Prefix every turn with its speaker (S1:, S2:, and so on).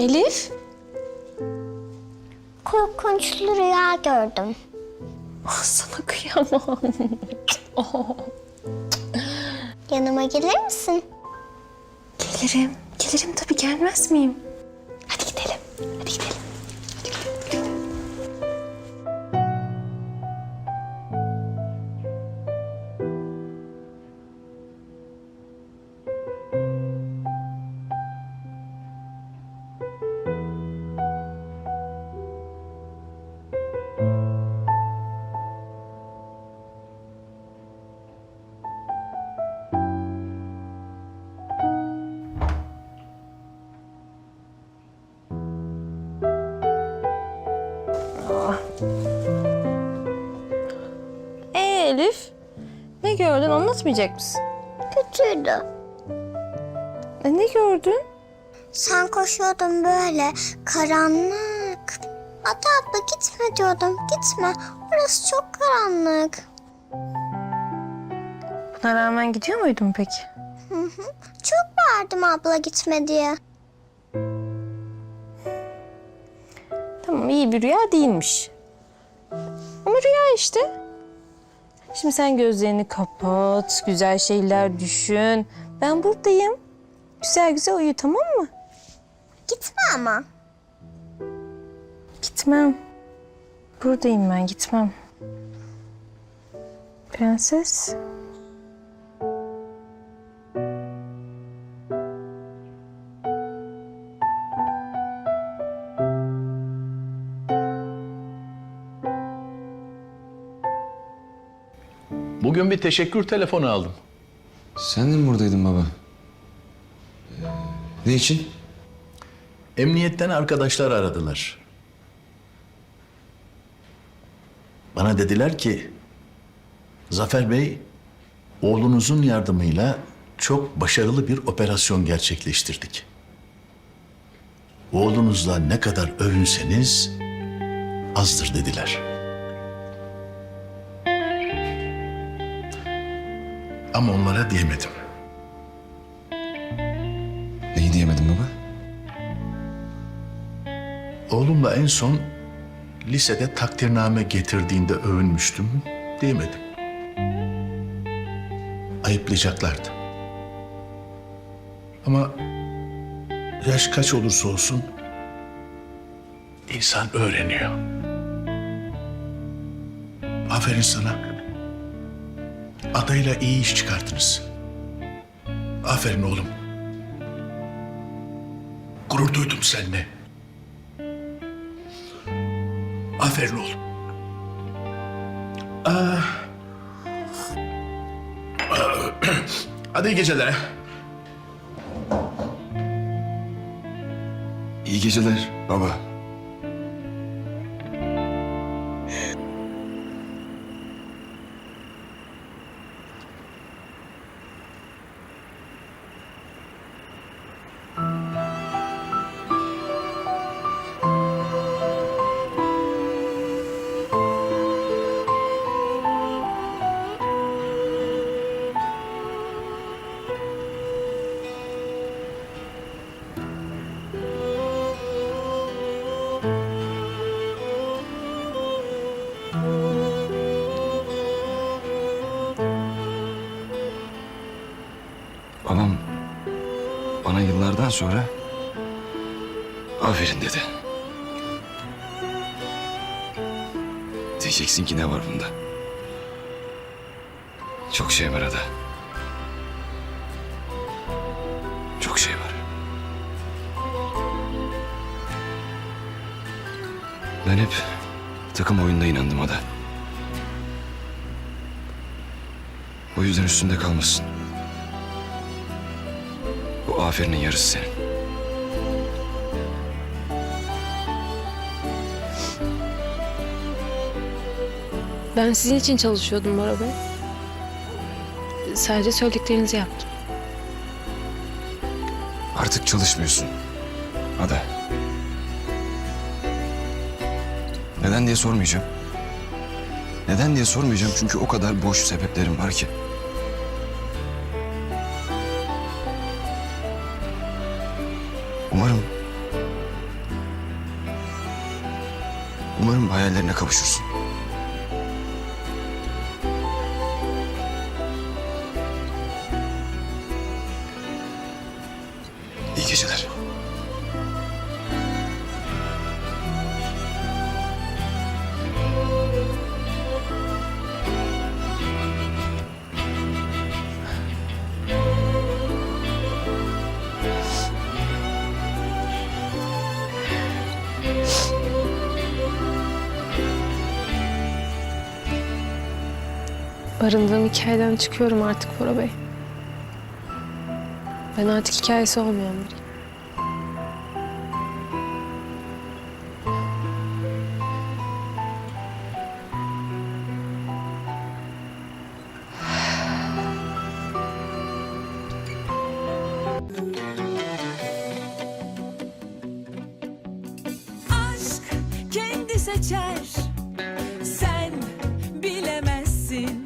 S1: Elif?
S2: Korkunçlu rüya gördüm.
S1: Ah, sana kıyamam. Oh.
S2: Yanıma gelir misin?
S1: Gelirim. Gelirim tabii gelmez miyim? Hadi gidelim. Hadi gidelim. Elif? Ne gördün anlatmayacak mısın?
S2: Kötüydü.
S1: E, ne gördün?
S2: Sen koşuyordun böyle karanlık. Ada abla gitme diyordum. Gitme. Orası çok karanlık.
S1: Buna rağmen gidiyor muydun peki?
S2: Çok bağırdım abla gitme diye.
S1: Tamam iyi bir rüya değilmiş. Ama rüya işte. Şimdi sen gözlerini kapat, güzel şeyler düşün. Ben buradayım. Güzel güzel uyu tamam mı?
S2: Gitme ama.
S1: Gitmem. Buradayım ben gitmem. Prenses.
S3: Bugün bir teşekkür telefonu aldım.
S4: Sen de mi buradaydın baba? Ee, ne için?
S3: Emniyetten arkadaşlar aradılar. Bana dediler ki Zafer Bey oğlunuzun yardımıyla çok başarılı bir operasyon gerçekleştirdik. Oğlunuzla ne kadar övünseniz azdır dediler. Ama onlara diyemedim.
S4: Neyi diyemedim baba?
S3: Oğlumla en son lisede takdirname getirdiğinde övünmüştüm diyemedim. Ayıplayacaklardı. Ama yaş kaç olursa olsun insan öğreniyor. Aferin sana. Adayla iyi iş çıkarttınız. Aferin oğlum. Gurur duydum seninle. Aferin oğlum. Aa. Hadi iyi geceler.
S4: İyi geceler baba. Sonra aferin dedi. Diyeceksin ki ne var bunda? Çok şey var Ada. Çok şey var. Ben hep takım oyunda inandım Ada. O yüzden üstünde kalmasın. Bu aferinin yarısı senin.
S5: Ben sizin için çalışıyordum Bora Bey. Sadece söylediklerinizi yaptım.
S4: Artık çalışmıyorsun. Ada. Neden diye sormayacağım. Neden diye sormayacağım çünkü o kadar boş sebeplerim var ki. Umarım... Umarım hayallerine kavuşursun. İyi geceler.
S1: Barındığım hikayeden çıkıyorum artık Bora Bey. Ben artık hikayesi olmayan biriyim.
S6: aşk kendi seçer